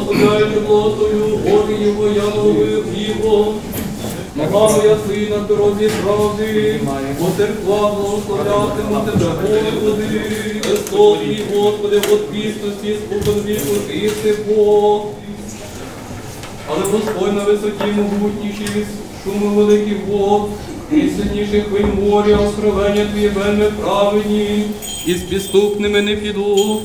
благословляйте благословлю Божий його яновою хлібом. Ногами я сина дорозі правди, бо церква благословлятиму тебе, Господи, Христос мій Господи, в отпісності, спокон віку, і ти Бог. Але Господь на висоті могутніший від шуму великих вод, і сильніших хвиль моря, откровення твої вельми праведні, і з підступними не піду.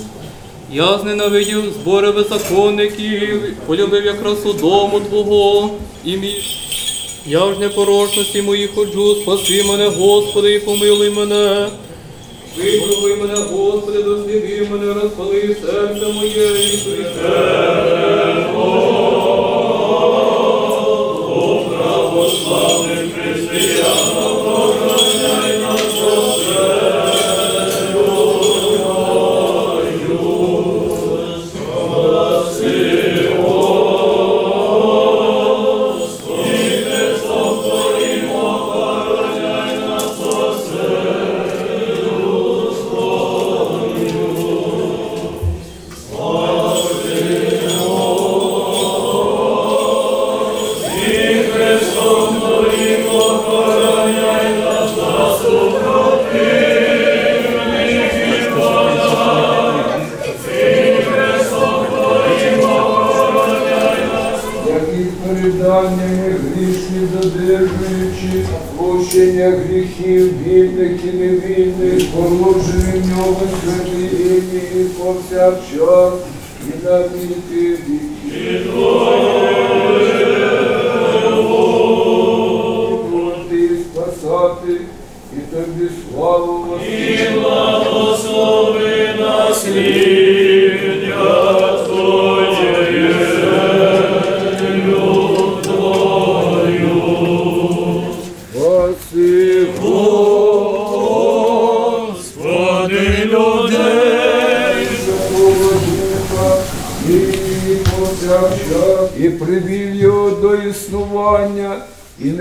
Я зненавидів збори беззаконників, полюбив я красу дому Твого, і мій я ж непорочності мої ходжу, спаси мене, Господи, і помилуй мене. Випробуй мене, Господи, досліди мене, розпали серце моє і суєте. які святі повсякчас і на віки віків. Ти спасати і тобі славу І Благослови нас, Твоє.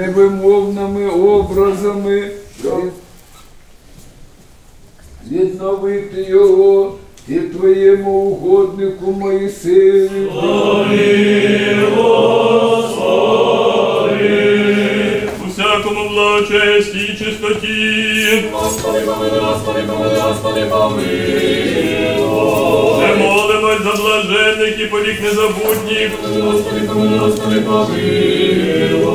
Невимовними образами, щоб відновити його і твоєму угоднику Моїсею. у всякому благочесті і чистоті. Господи, помилуй, Господи, помилуй, Господи, помилуй. Ми молимось за блаженних і повік незабутніх. Господи, помилуй, Господи, помилуй.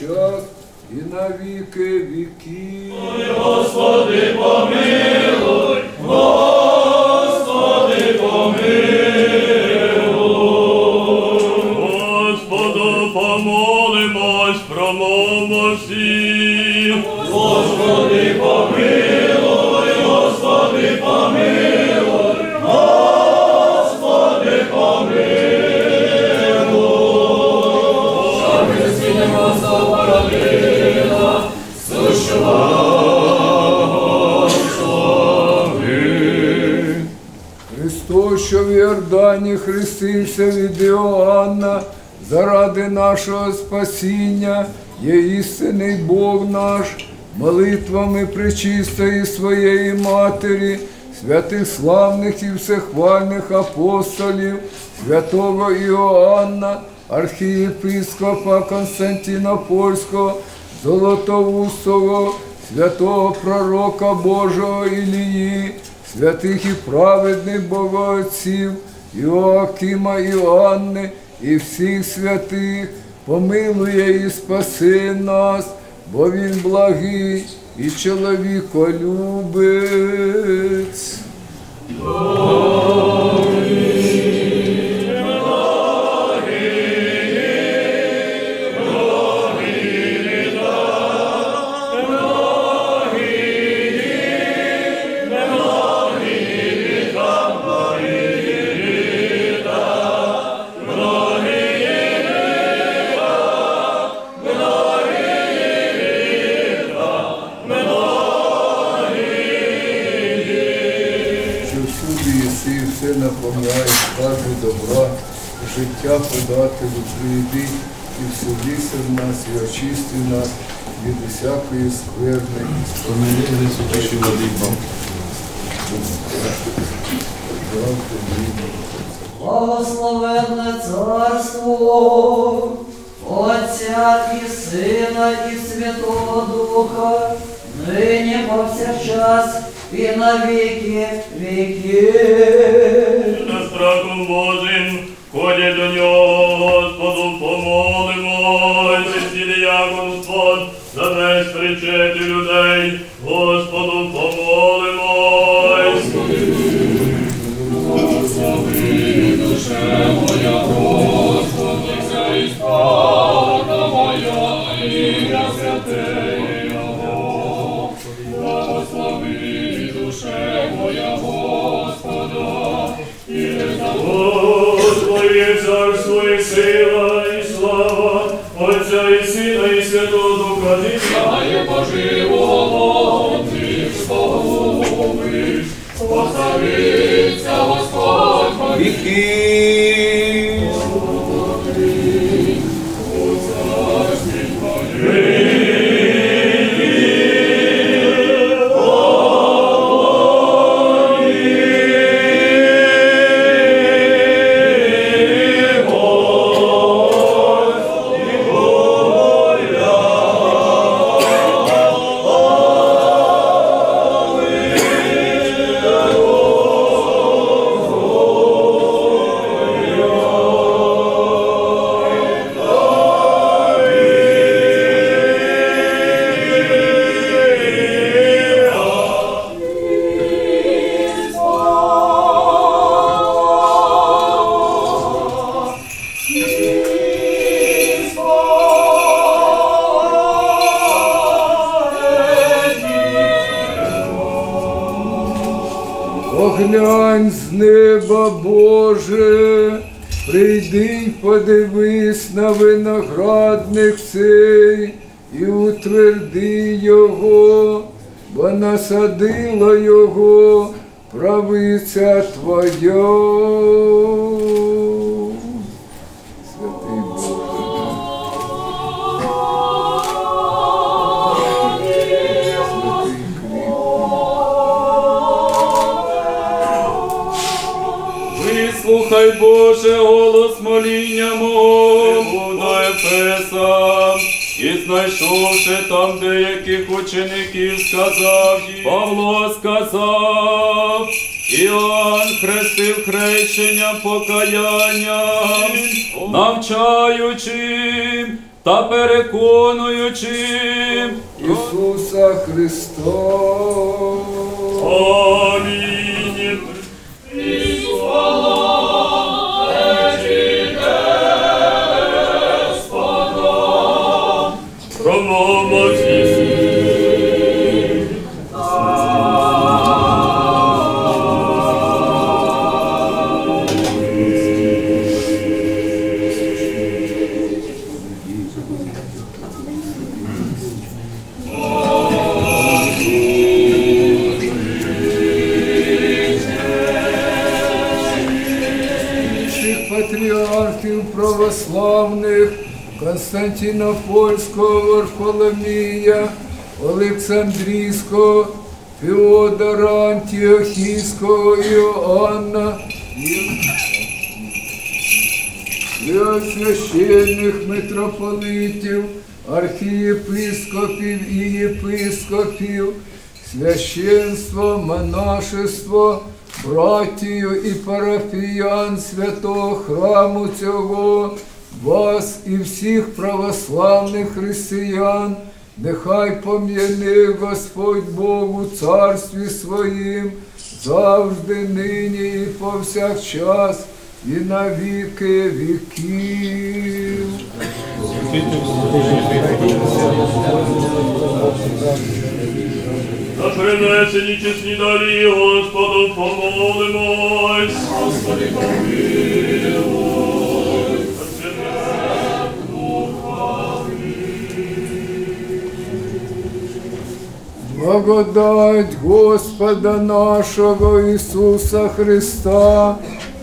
Повсякчас, і на віки віків. Господи, помилуй, Господи, помилуй. Господу помолимось, промовмо всім. Господи, помилуй, Христос, що в Йордані хрестився від Іоанна, заради нашого спасіння, є істинний Бог наш, молитвами пречистої своєї Матері, святих славних і всехвальних апостолів, святого Іоанна, архієпископа Константинопольського, Золотоустого, святого пророка Божого Ілії, святих і праведних богоотців, Іоакима Іоанни і всіх святих, помилує і спаси нас, бо він благий і чоловіколюбець. Наповняєш, скарби добра, життя подати в прийди, і вселися в нас, і очисти нас, від усякої скверни. Найсвятіші владико. Слава тобі. Благословенне царство Отця і Сина, і Святого Духа, нині повсякчас і на віки віків. За страхом Божим, ходять до нього, Господу помолимось, і диякон Господь, за весь причети людей, Господу помолимось. Господи, царство і сила, і слава, Отця і Сина, і Святого Духа, нині Віки. Оглянь з неба, Боже, прийди й подивись на виноградник цей і утверди його, бо насадила його правиця Твоя. Вислухай, Боже, голос моління мого. До Ефеса, і знайшовши там деяких учеників, сказав їм, Павло сказав, Іоанн хрестив хрещенням покаянням, навчаючи та переконуючи, Ісуса Христа. Амінь. Патріархів православних Константинопольського Варфоломія, Олександрійського, Феодора Антіохійського Іоанна, священних митрополитів, архієпископів і єпископів, священство, монашество, братію і парафіян святого храму цього, вас і всіх православних християн, нехай пом'яне Господь Бог у царстві своїм, завжди, нині і повсякчас, і на віки віків. За принесені чесні дарі, Господу помолимось. Господи, Благодать Господа нашего Иисуса Христа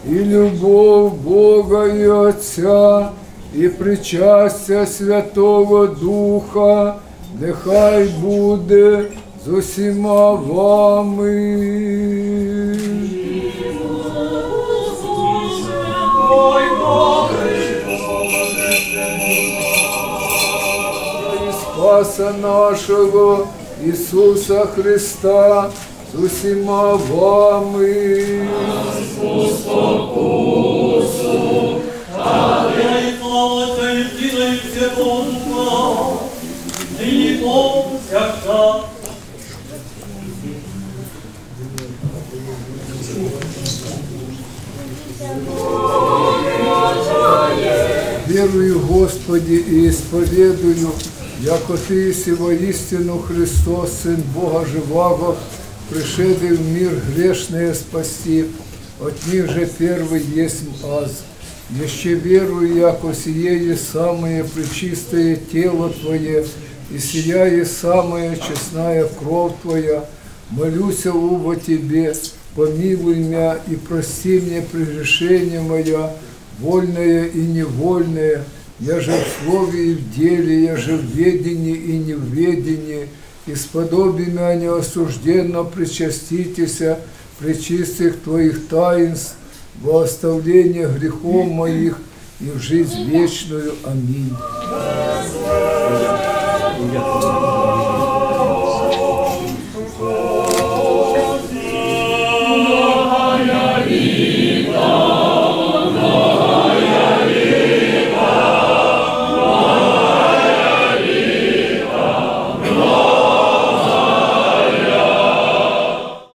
и любовь Бога и Отца и причастие Святого Духа нехай буде з усіма вами. Спаса нашого Ісуса Христа з усіма вами. Я і слава Отця і яко Ты си воистину Христос, Сын Бога Живаго, пришедший в мир грешные спасти, от них же первый есть аз. Еще верую, яко сие самое пречистое тело Твое, и сия есть самая честная кровь Твоя, молюсь во Тебе, помилуй меня и прости мне прегрешение мое, вольное и невольное, я же в слове и в деле, я же в ведении и не в ведении, и сподоби меня неосужденно причаститеся причистых Твоих таинств, во оставление грехов моих и в жизнь вечную. Аминь.